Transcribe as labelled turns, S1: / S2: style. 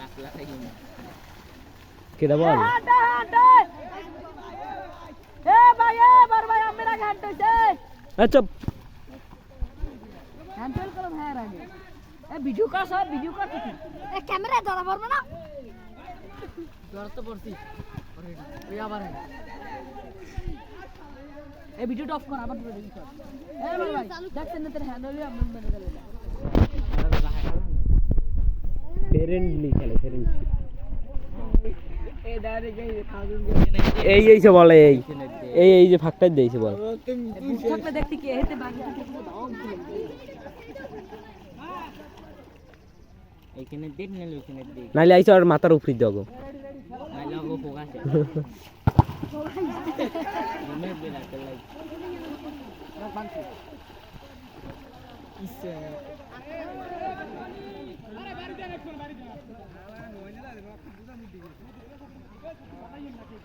S1: গাছ লাগাই
S2: কেটা বল
S3: হাঁটে হাঁটে এ ভাই এ বড় ভাই আমি রাগে হাঁটতেছে
S2: আচ্ছা
S3: হ্যান্ডেল করো ভাই রাগে এ ভিডিও কর সব ভিডিও কর তুই
S4: এ ক্যামেরা ধরা পারবে না
S3: জ্বর তো পড়ছি ওই আবার এই ভিডিওটা অফ কর আবার পুরো রিলিজ কর এ বড় ভাই দেখছেন না তোর হ্যান্ডেল আমি মেরে গেল
S2: ফ্রেন্ডলি খেলে ফ্রেন্ডলি
S3: এই এই
S2: বলে এই। এই এই যে ফাঁকটাই দিয়েছে বল। নাইলে আইসো আর মাথার উপরে দাও
S1: নাহলে ওকে বেড়াতে